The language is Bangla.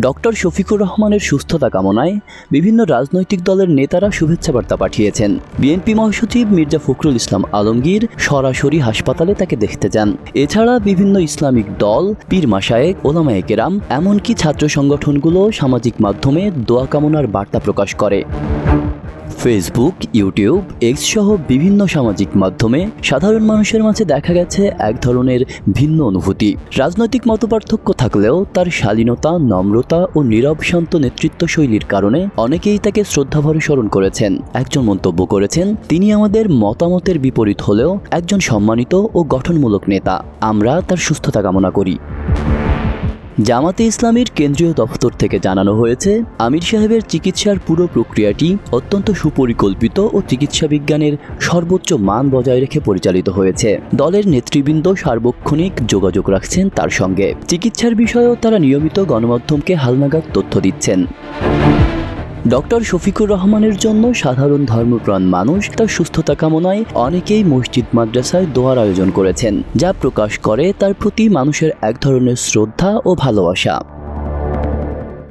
ডক্টর শফিকুর রহমানের সুস্থতা কামনায় বিভিন্ন রাজনৈতিক দলের নেতারা শুভেচ্ছা বার্তা পাঠিয়েছেন। বিএনপি মহাসচিব মির্জা ফখরুল ইসলাম আলমগীর সরাসরি হাসপাতালে তাকে দেখতে যান। এছাড়া বিভিন্ন ইসলামিক দল, পীর মাসায়েক ওলামায়ে কেরাম, এমনকি ছাত্র সংগঠনগুলো সামাজিক মাধ্যমে দোয়া কামনার বার্তা প্রকাশ করে। ফেসবুক ইউটিউব এক্স সহ বিভিন্ন সামাজিক মাধ্যমে সাধারণ মানুষের মাঝে দেখা গেছে এক ধরনের ভিন্ন অনুভূতি। রাজনৈতিক মতপার্থক্য থাকলেও তার শালীনতা, নম্রতা ও নীরব শান্ত নেতৃত্ব শৈলীর কারণে অনেকেই তাকে শ্রদ্ধাভরে স্মরণ করেছেন। একজন মন্তব্য করেছেন, তিনি আমাদের মতামতের বিপরীত হলেও একজন সম্মানিত ও গঠনমূলক নেতা। আমরা তার সুস্থতা কামনা করি। জামাতে ইসলামীর কেন্দ্রীয় দপ্তর থেকে জানানো হয়েছে, আমির সাহেবের চিকিৎসার পুরো প্রক্রিয়াটি অত্যন্ত সুপরিকল্পিত ও চিকিৎসা বিজ্ঞানের সর্বোচ্চ মান বজায় রেখে পরিচালিত হয়েছে। দলের নেতৃবৃন্দ সার্বক্ষণিক যোগাযোগ রাখছেন তার সঙ্গে। চিকিৎসার বিষয়েও তারা নিয়মিত গণমাধ্যমকে হালনাগাদ তথ্য দিচ্ছেন। ডক্টর শফিকুর রহমানের জন্য সাধারণ ধর্মপ্রাণ মানুষ তার সুস্থতা কামনায় অনেকেই মসজিদ, মাদ্রাসায় দোয়ার আয়োজন করেছেন, যা প্রকাশ করে তার প্রতি মানুষের এক ধরনের শ্রদ্ধা ও ভালোবাসা।